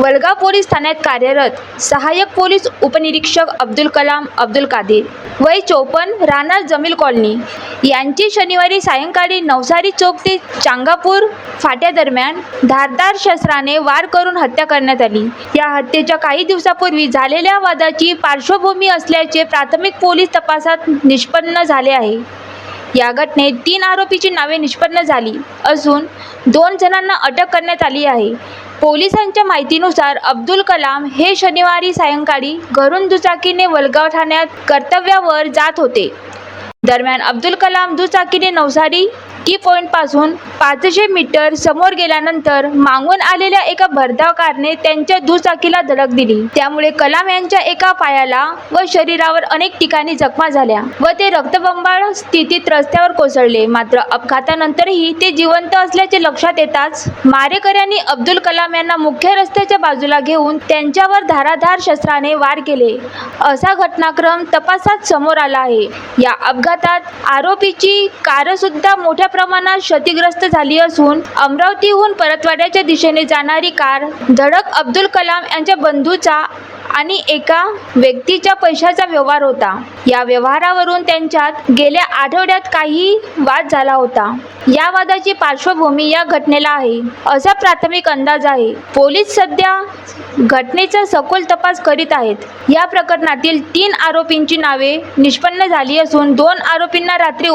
Walgaon police ठाण्यात कार्यरत सहाय्यक पोलीस उपनिरीक्षक अब्दुल कलाम अब्दुल कादिर वय चोपन राहणार जमील कॉलनी. यांची शनिवारी सायंकाळी नवसारी चौक ते चांगापूर फाट्यादरम्यान धारदार शस्त्राने वार करून हत्या करण्यात आली. या हत्येच्या काही दिवसापूर्वी झालेल्या वादाची पार्श्वभूमी असल्याचे प्राथमिक पोलीस तपासात निष्पन्न झाले आहे. या घटनेत तीन आरोपीची नावे निष्पन्न झाली असून दोन जणांना अटक करण्यात आली आहे. पोलिसांच्या माहितीनुसार अब्दुल कलाम हे शनिवारी सायंकाळी घरून दुचाकीने वलगाव ठाण्यात कर्तव्यावर जात होते. दरम्यान अब्दुल कलाम दुचाकीने नवसारी टी पॉईंटपासून पाचशे मीटर समोर गेल्यानंतर मागून आलेल्या एका भरधाव कारने त्यांच्या दुचाकीला धडक दिली. त्यामुळे कलाम यांच्या एका पायाला व शरीरावर अनेक ठिकाणी जखमा झाल्या व ते रक्तबंबाळ स्थितीत रस्त्यावर कोसळले. मात्र अपघातानंतरही ते जिवंत असल्याचे लक्षात येताच मारेकऱ्यांनी अब्दुल कलाम यांना मुख्य रस्त्याच्या बाजूला घेऊन त्यांच्यावर धाराधार शस्त्राने वार केले. असा घटनाक्रम तपासात समोर आला आहे. या अपघातात आरोपीची कारसुद्धा मोठ्या प्रमाणात क्षतिग्रस्त झाली असून अमरावतीहून परतवाड्याच्या दिशेने जाणारी कार धडक अब्दुल कलाम यांच्या बंधूचा आणि एका व्यक्तीच्या पैशाचा व्यवहार होता. या व्यवहारावरून त्यांच्यात गेल्या आठवड्यात काही वाद झाला होता. या वादाची पार्श्वभूमी या घटनेला आहे. असा प्राथमिक अंदाज आहे. पोलीस सध्या घटनेचा सखोल तपास करीत आहेत. या प्रकरणातील तीन आरोपींची नावे निष्पन्न झाली असून दोन आरोपींना रात्री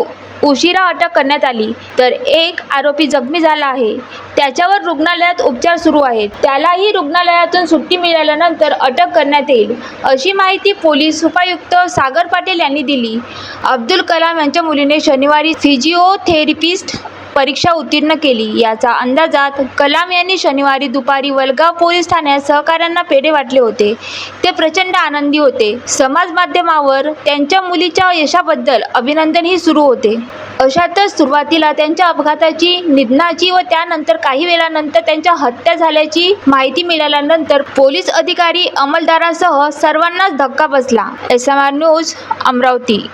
उशिरा अटक करण्यात आली. तर एक आरोपी जखमी झाला आहे. त्याच्यावर रुग्णालयात उपचार सुरू आहेत. त्यालाही रुग्णालयातून सुट्टी मिळाल्यानंतर अटक करण्यात येईल अशी माहिती पोलीस उपायुक्त सागर पाटील यांनी दिली. अब्दुल कलाम यांच्या मुलीने शनिवारी फिजिओथेरपिस्ट परीक्षा उत्तीर्ण केली. याचा अंदाजात कलाम यांनी शनिवारी दुपारी वलगाव पोलीस ठाण्यात सहकाऱ्यांना पेढे वाटले होते. ते प्रचंड आनंदी होते. समाज माध्यमावर त्यांच्या मुलीच्या यशाबद्दल अभिनंदनही सुरू होते. अशातच सुरुवातीला त्यांच्या अपघाताची निधनाची व त्यानंतर काही वेळानंतर त्यांच्या हत्या झाल्याची माहिती मिळाल्यानंतर पोलीस अधिकारी अंमलदारासह सर्वांनाच धक्का बसला. S M R news Amravati.